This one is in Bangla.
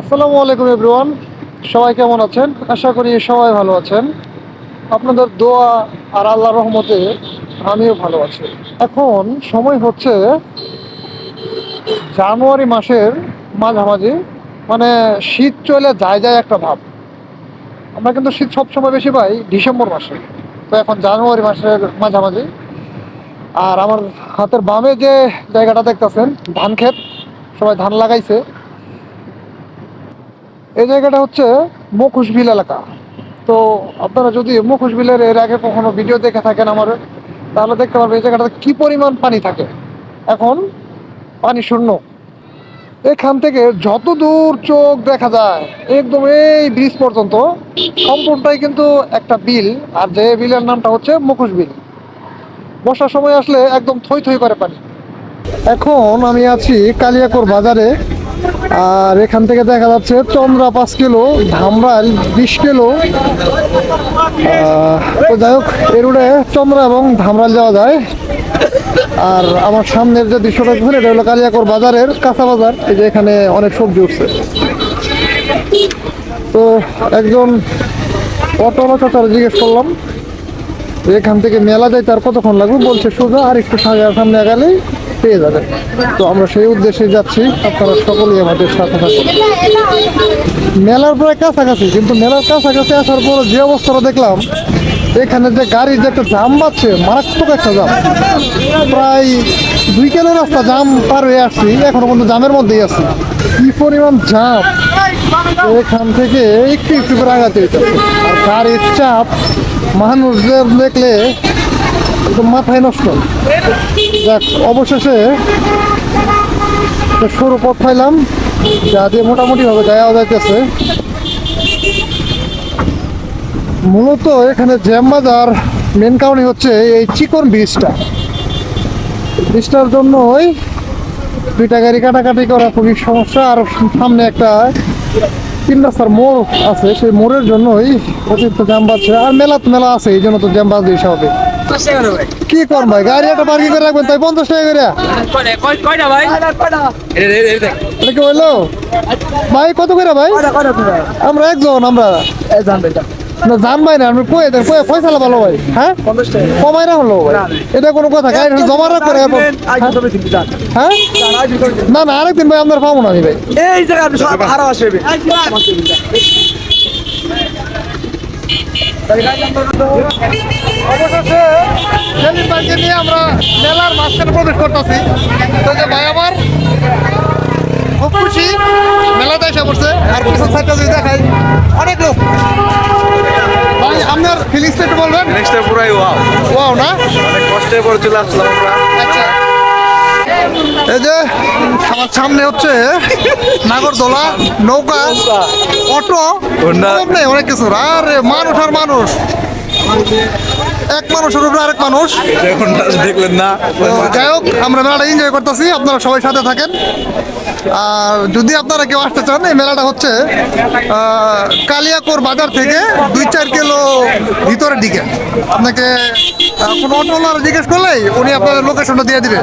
আসসালামু আলাইকুম এভরিওয়ান। সবাই কেমন আছেন? আশা করি সবাই ভালো আছেন। আপনাদের দোয়া আর আল্লাহ রহমতে আমিও ভালো আছি। এখন সময় হচ্ছে জানুয়ারি মাসের মাঝামাঝি মানে শীত চলে যায় যায় একটা ভাব। আমরা কিন্তু শীত সবসময় বেশি পাই ডিসেম্বর মাসে। তো এখন জানুয়ারি মাসের মাঝামাঝি। আর আমার হাতের বামে যে জায়গাটা দেখতেছেন, ধান ক্ষেত, সবাই ধান লাগাইছে। এই জায়গাটা হচ্ছে মুখোশবিল এলাকা। তো আপনারা যদি মুখোশবিলের এর আগে কখনো ভিডিও দেখে থাকেন আমার, তাহলে দেখতে পারবেন এই জায়গাটাতে কি পরিমাণ পানি থাকে। এখন পানি শূন্য। এখান থেকে যত দূর চোখ দেখা যায়, একদম এই ব্রিজ পর্যন্ত, সম্পূর্ণটাই কিন্তু একটা বিল, আর যে বিলের নামটা হচ্ছে মুখোশ বিল বর্ষার সময় আসলে একদম থই থই করে পানি। এখন আমি আছি কালিয়াকোর বাজারে। আর এখান থেকে দেখা যাচ্ছে চন্দ্রা পাঁচ কিলো, ধামরাইল বিশ কিলো। তো যাই হোক, এই রোডে চন্দ্রা এবং ধামরাল যাওয়া যায়। আর আমার সামনের যে দৃশ্যটা দেখছেন, এটা হলো কালিয়াকর বাজারের কাঁচা বাজার, এই যে এখানে অনেক সবজি উঠছে। তো একজন অটোলা চাচার জিজ্ঞেস করলাম যে এখান থেকে মেলা যাইতে তার কতক্ষণ লাগবে? বলছে সোজা, আর একটু সামনে সামনে গেলেই পেয়ে যাবে। তো আমরা সেই উদ্দেশ্যে যাচ্ছি, আপনারা সকলেই আমাদের সাথে থাকুন। মেলার প্রায় কাছাকাছি, কিন্তু মেলার কাছাকাছি আসার পর যে অবস্থাটা দেখলাম, এখানে যে গাড়ির যে একটা জাম বাচ্ছে মারাত্মক একটা জাম। প্রায় দুই কিলো রাস্তা জাম পার হয়ে আসছি, এখনও পর্যন্ত জামের মধ্যেই আছি। কি পরিমাণ জাম! এখান থেকে একটু একটু করে আগাতে আর গাড়ির চাপ মানুষদের দেখলে মাথায় নষ্ট। যাক, অবশেষে সরু পথ পাইলাম, যা দিয়ে মোটামুটি ভাবে যাওয়া যাইতেছে। মূলত এখানে জ্যাম বাজার মেন কারণই হচ্ছে এই চিকন ব্রিজটা। ব্রিজটার জন্যই দুইটা গাড়ি কাটাকাটি করা খুবই সমস্যা। আর সামনে একটা তিন রাস্তার মোড় আছে সেই মোড়ের জন্যই অতিরিক্ত জ্যাম বাজছে আর মেলা তো মেলা আছে এই জন্য তো জ্যাম বাজবে স্বাভাবিক কি কর ভাই। গাড়ি একটা পার্কিং করে রাখবেন তাই পঞ্চাশ টাকা করে? কয়টা ভাই। এটা কি হইল? ভাই কত করে ভাই? আমরা একজন আমরা। না জান ভাই না আমি কয়ে দেন কয়ে পয়সা ভালো ভাই হ্যাঁ? কমাই না হলো ভাই। এটা কোনো কথা গাড়ি জমা রাখ করে হ্যাঁ? না না আরেকদিন ভাই আপনার পাবো না আমি ভাই। এই জায়গা আপনি সব আরও আসবে। অবশেষে সেলিম ভাইকে নিয়ে আমরা মেলার মাঝখানে প্রবেশ করতেছি। তো যে ভাই আমার খুব খুশি। মেলাতে এসে পড়ছে। আর পিছন সাইডটা যদি দেখাই অনেক লোক। ভাই আপনার ফিলিংসটা একটু বলবেন? জিনিসটা পুরাই ওয়াও ওয়াও না? অনেক কষ্টের পরে চলে আসলাম আমরা। আচ্ছা। এই যে আমার সামনে হচ্ছে নাগরদোলা নৌকা অটো অনেক কিছু। আর মানুষ আর মানুষ। এক মানুষের উপরে আরেক মানুষ। দেখলেন না। যাই হোক আমরা মেলাটা এনজয় করতেছি। আপনারা সবাই সাথে থাকেন। আর যদি আপনারা কেউ আসতে চান, এই মেলাটা হচ্ছে কালিয়াকোর বাজার থেকে দুই চার কিলো ভিতরের দিকে। আপনাকে কোনো অটোওয়ালা জিজ্ঞেস করলেই উনি আপনাদের লোকেশনটা দিয়ে দিবে।